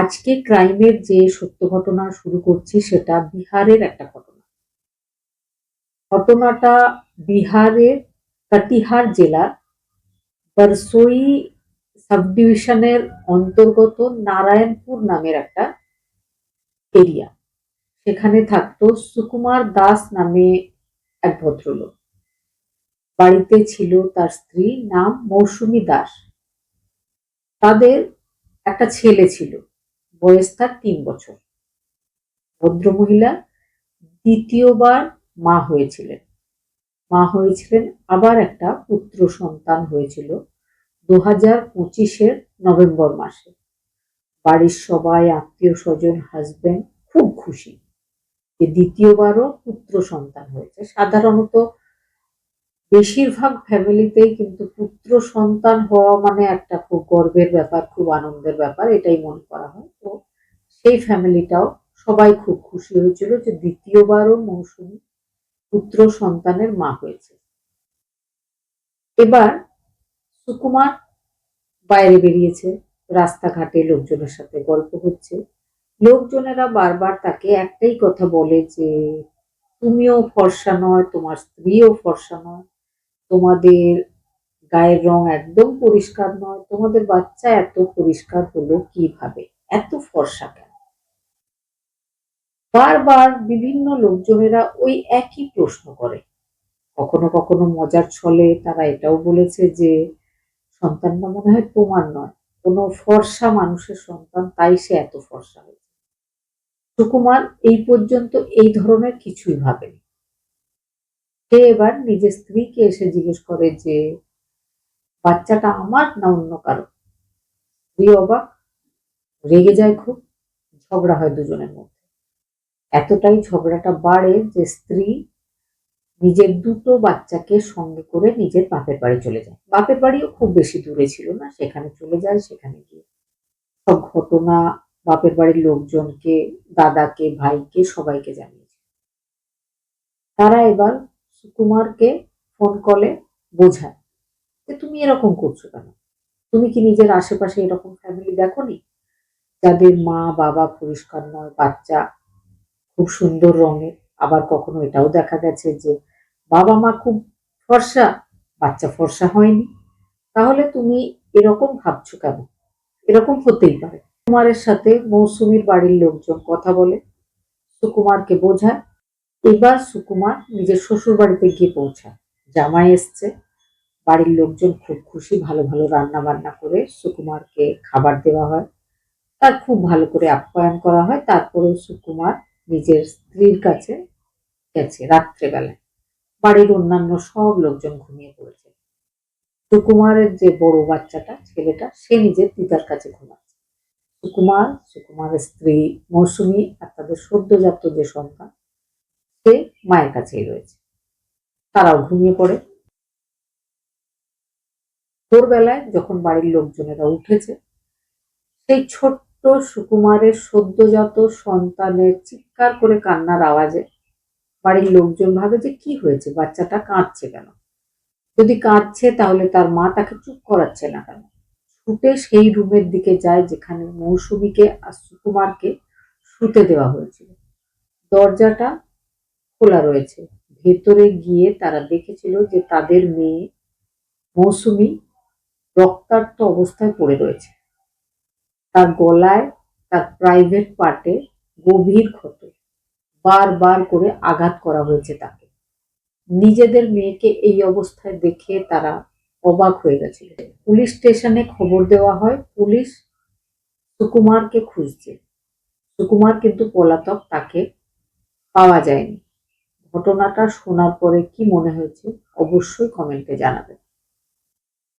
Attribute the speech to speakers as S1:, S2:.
S1: আজকে ক্রাইমের যে সত্য ঘটনা শুরু করছি, সেটা বিহারের একটা ঘটনা। ঘটনাটা বিহারের কাটিহার জেলার বারসোই সাব ডিভিশনের অন্তর্গত নারায়ণপুর নামের একটা এরিয়া। সেখানে থাকতো সুকুমার দাস নামে এক ভদ্রলোক। বাড়িতে ছিল তার স্ত্রী, নাম মৌসুমী দাস। তাদের একটা ছেলে ছিল। বয়স তার তিন বছর। ভদ্রমহিলা দ্বিতীয়বার মা হয়েছিলেন। মা হয়েছিলেন, আবার একটা পুত্র সন্তান হয়েছিল দু হাজার পঁচিশের নভেম্বর মাসে। বাড়ির সবাই, আত্মীয় স্বজন হাজবেন্ড খুব খুশি যে দ্বিতীয়বারও পুত্র সন্তান হয়েছে। সাধারণত বেশিরভাগ ফ্যামিলিতেই কিন্তু পুত্র সন্তান হওয়া মানে একটা খুব গর্বের ব্যাপার, খুব আনন্দের ব্যাপার, এটাই মনে করা হয়। সেই ফ্যামিলিটাও সবাই খুব খুশি হয়েছিল যে দ্বিতীয়বারও মৌসুমী পুত্র সন্তানের মা হয়েছে। এবার সুকুমার বাইরে বেরিয়েছে, রাস্তাঘাটে লোকজনের সাথে গল্প হচ্ছে। লোকজনেরা বারবার তাকে একটাই কথা বলে যে, তুমিও ফর্সা নয়, তোমার স্ত্রীও ফর্সা নয়, তোমাদের গায়ের রং একদম পরিষ্কার নয়, তোমাদের বাচ্চা এত পরিষ্কার হলো কীভাবে? এত ফর্সা কেন? বারবার বিভিন্ন লোকজনেরা ওই একই প্রশ্ন করে। কখনো কখনো মজার ছলে তারা এটাও বলেছে যে, সন্তানটা মনে হয় তোমার নয়। কোনো ফর্সা মানুষের সন্তান, তাই সে এত ফর্সা হয়েছে। সুকুমার এই পর্যন্ত এই ধরনের কিছুই ভাবেনি। সে এবার নিজের স্ত্রীকে এসে জিজ্ঞেস করে যে, বাচ্চাটা আমার না অন্য কারও? স্ত্রী অবাক, রেগে যায় খুব, ঝগড়া হয় দুজনের মধ্যে। এতটাই ঝগড়াটা বাড়ে যে স্ত্রী নিজের দুটো বাচ্চাকে সঙ্গে করে নিজের বাপের বাড়ি চলে যায়। বাপের বাড়িও খুব বেশি দূরে ছিল না, সেখানে চলে যায়, সেখানে গিয়ে। সব ঘটনা বাপের বাড়ির লোকজনকে, দাদাকে, ভাইকে, সবাইকে জানিয়েছে। তারা এবার সুকুমারকে ফোন কলে, বোঝায় যে তুমি এরকম করছ কেন? তুমি কি নিজের আশেপাশে এরকম ফ্যামিলি দেখোনি? যাদের মা বাবা পরিষ্কার নয়, বাচ্চা খুব সুন্দর রঙের। আবার কখনো এটাও দেখা গেছে যে বাবা মা খুব ফর্সা, বাচ্চা ফর্সা হয়নি। তাহলে তুমি এরকম ভাবছ কেন? এরকম হতেই পারে। কুমারের সাথে মৌসুমীর বাড়ির লোকজন কথা বলে, সুকুমারকে বোঝায়। এবার সুকুমার নিজের শ্বশুর বাড়িতে গিয়ে পৌঁছায়। জামাই এসছে। বাড়ির লোকজন খুব খুশি, ভালো ভালো রান্না বান্না করে সুকুমারকে খাবার দেওয়া হয়। তার খুব ভালো করে আপ্যায়ন করা হয়। তারপরে সুকুমার নিজের স্ত্রীর কাছে গেছে রাত্রেবেলায়। বাড়ির অন্যান্য সব লোকজন ঘুমিয়ে পড়েছে। সুকুমারের যে বড় বাচ্চাটা, ছেলেটা, সে নিজের পিতার কাছে ঘুমাচ্ছে। সুকুমার, সুকুমারের স্ত্রী মৌসুমী আর তাদের সদ্যজাত যে সন্তান, সে মায়ের কাছেই রয়েছে। তারাও ঘুমিয়ে পড়ে। ভোরবেলায় যখন বাড়ির লোকজনেরা উঠেছে, সেই ছোট্ট সুকুমারের সদ্যজাত সন্তানের চিৎকার করে কান্নার আওয়াজে। বাড়ির লোকজন ভাবে যে কি হয়েছে, বাচ্চাটা কাঁদছে কেন? যদি কাঁদছে তাহলে তার মা তাকে চুপ করাচ্ছে না কেন? ছুটে সেই রুমের দিকে যায় যেখানে মৌসুমীকে আর সুকুমারকে শুতে দেওয়া হয়েছিল। দরজাটা খোলা রয়েছে। ভেতরে গিয়ে তারা দেখেছিল যে তাদের মেয়ে মৌসুমী রক্তাক্ত অবস্থায় পড়ে রয়েছে। তার গলায়, তার প্রাইভেট পার্টে গভীর ক্ষত বারবার করে আঘাত করা হয়েছে তাকে। নিজেদের মেয়েকে এই অবস্থায় দেখে তারা অবাক হয়ে গেছিল। পুলিশ স্টেশনে খবর দেওয়া হয়, পুলিশ সুকুমারকে খুঁজছে। সুকুমার কিন্তু পলাতক, তাকে পাওয়া যায়নি। ঘটনাটা শোনার পরে কি মনে হয়েছে, অবশ্যই কমেন্টে জানাবেন।